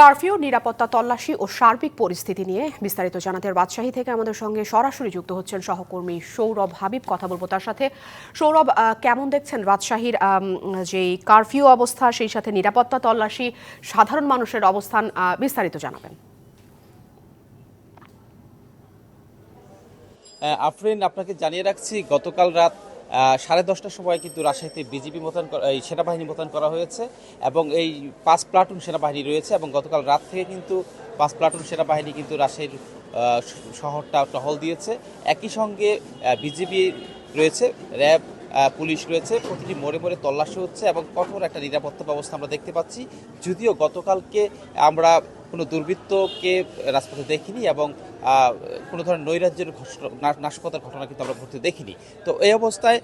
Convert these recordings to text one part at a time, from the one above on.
Curfew, নিরাপত্তা তল্লাশি ও সার্বিক পরিস্থিতি নিয়ে বিস্তারিত জানাতে রাজশাহী থেকে আমাদের সঙ্গে সরাসরি যুক্ত হচ্ছেন সহকর্মী সৌরভ হাবিব। কথা বলব তার সাথে। সৌরভ কেমন দেখছেন রাজশাহীর যে কারফিউ অবস্থা, সেই সাথে নিরাপত্তা তল্লাশি, সাধারণ মানুষের অবস্থান বিস্তারিত জানাবেন। আফরিন, আপনাকে জানিয়ে রাখছি, গতকাল রাত সাড়ে দশটার সময় কিন্তু রাজশাহীতে বিজিবি মোতায়েন এই সেনাবাহিনী মোতায়েন করা হয়েছে এবং এই পাঁচ প্লাটুন সেনাবাহিনী রয়েছে এবং গতকাল রাত থেকে কিন্তু পাঁচ প্লাটুন সেনাবাহিনী কিন্তু রাজশাহীর শহরটা টহল দিয়েছে। একই সঙ্গে বিজিবি রয়েছে, র্যাব পুলিশ রয়েছে, প্রতিটি মোড়ে মোড়ে তল্লাশি হচ্ছে এবং কঠোর একটা নিরাপত্তা ব্যবস্থা আমরা দেখতে পাচ্ছি। যদিও গতকালকে আমরা কোনো দুর্বৃত্তকে রাজপথে দেখিনি এবং কোনো ধরনের নৈরাজ্যের নাশকতার ঘটনা কিন্তু আমরা ঘটতে দেখিনি। তো এই অবস্থায়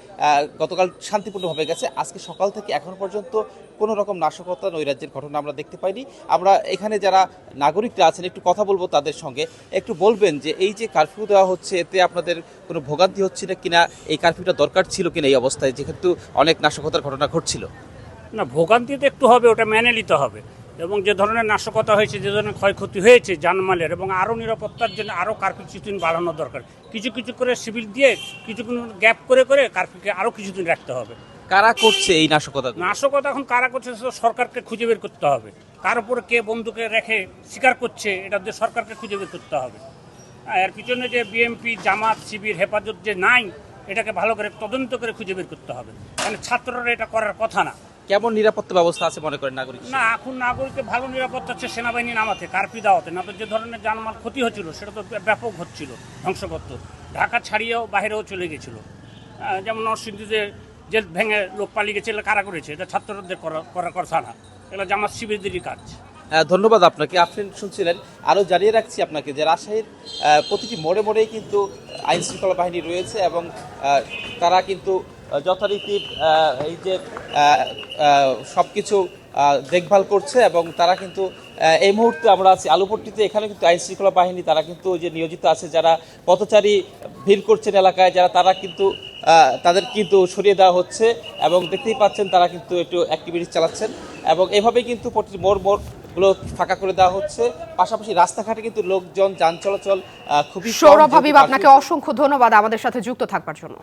গতকাল শান্তিপূর্ণভাবে গেছে। আজকে সকাল থেকে এখন পর্যন্ত কোনো রকম নাশকতা, নৈরাজ্যের ঘটনা আমরা দেখতে পাইনি। আমরা এখানে যারা নাগরিকরা আছেন, একটু কথা বলব তাদের সঙ্গে। একটু বলবেন যে এই যে কারফিউ দেওয়া হচ্ছে, এতে আপনাদের কোনো ভোগান্তি হচ্ছে না কিনা? এই কারফিউটা দরকার ছিল কিনা এই অবস্থায়? যেহেতু অনেক নাশকতার ঘটনা ঘটছিল। না ভোগান্তি তো একটু হবে, ওটা মেনে নিতে হবে। এবং যে ধরনের নাশকতা হয়েছে যে ধরনের ক্ষয়ক্ষতি হয়েছে জানমালের এবং আরও নিরাপত্তার জন্য আরও কার্ফিউ কিছুদিন বাড়ানো দরকার। কিছু কিছু করে সিভিল দিয়ে কিছু গ্যাপ করে করে কার্ফিউকে আরও কিছুদিন রাখতে হবে। কারা করছে এই নাশকতা? নাশকতা এখন কারা করছে সেটা সরকারকে খুঁজে বের করতে হবে। কার উপরে কে বন্ধুকে রেখে স্বীকার করছে এটা দিয়ে সরকারকে খুঁজে বের করতে হবে। এর পিছনে যে বিএমপি জামাত শিবির হেফাজত যে নাই এটাকে ভালো করে তদন্ত করে খুঁজে বের করতে হবে। কারণ ছাত্ররা এটা করার কথা না। কেমন নিরাপত্তা ব্যবস্থা আছে মনে করেন নাগরিক না এখন নাগরিকের ভালো নিরাপত্তা হচ্ছে সেনাবাহিনী নামাতে কার্পি দেওয়াতে। না তো যে ধরনের জানমাল ক্ষতি হচ্ছিল সেটা তো ব্যাপক হচ্ছিল ধ্বংসপত্র ঢাকা ছাড়িয়েও বাইরেও চলে গেছিল। যেমন নরসিংদীতে জেল ভেঙে লোক পালিয়ে গেছে এটা কারা করেছে? এটা ছাত্রদের করা করার কথা না এগুলো জামাত শিবিরদেরই কাজ। হ্যাঁ, ধন্যবাদ আপনাকে। আপনি শুনছিলেন আরও জানিয়ে রাখছি আপনাকে যে রাজশাহীর প্রতিটি মোড়ে মোড়েই কিন্তু আইন শৃঙ্খলা বাহিনী রয়েছে এবং তারা কিন্তু যথারীতি এই যে সব কিছু দেখভাল করছে এবং তারা কিন্তু এই মুহূর্তে আমরা আছি। আলুপট্টিতে এখানে কিন্তু আইন শৃঙ্খলা বাহিনী তারা কিন্তু যে নিয়োজিত আছে যারা পথচারী ভিড় করছেন এলাকায় যারা তারা কিন্তু তাদের কিন্তু সরিয়ে দেওয়া হচ্ছে এবং দেখতেই পাচ্ছেন তারা কিন্তু একটু অ্যাক্টিভিটি চালাচ্ছেন এবং এভাবেই কিন্তু প্রতিটি মোড় মোড়গুলো ফাঁকা করে দেওয়া হচ্ছে। পাশাপাশি রাস্তাঘাটে কিন্তু লোকজন যান চলাচল খুবই সৌরভ আপনাকে অসংখ্য ধন্যবাদ আমাদের সাথে যুক্ত থাকবার জন্য।